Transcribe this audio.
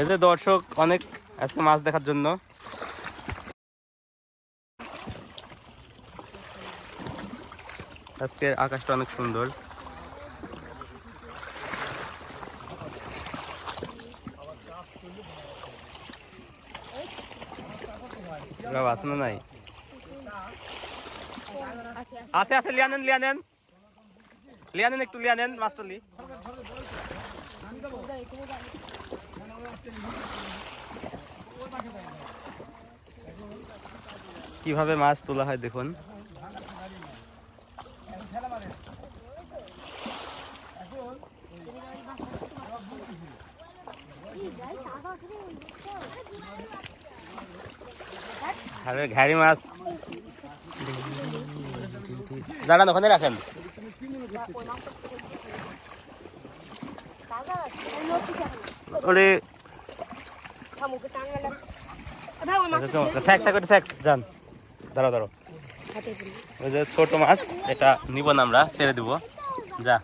এই যে দর্শক, অনেক আজকে মাছ দেখার জন্য। আজকে আকাশটা অনেক সুন্দর। আছে না নাই? আছে আছে, লিয়া নেন লিয়া নেন। লিয়া নেন একটু, লিয়া নেন মাছটা কীভাবে মাছ তোলা হয় দেখুন। আরে ঘাড়ি মাছ। দাঁড়ান ওখানে রাখেন। ওরে। থাক থাক থাক যান। দাঁড়াও ধরো ওই যে ছোট মাছ এটা নিব না আমরা ছেড়ে দিব। যা।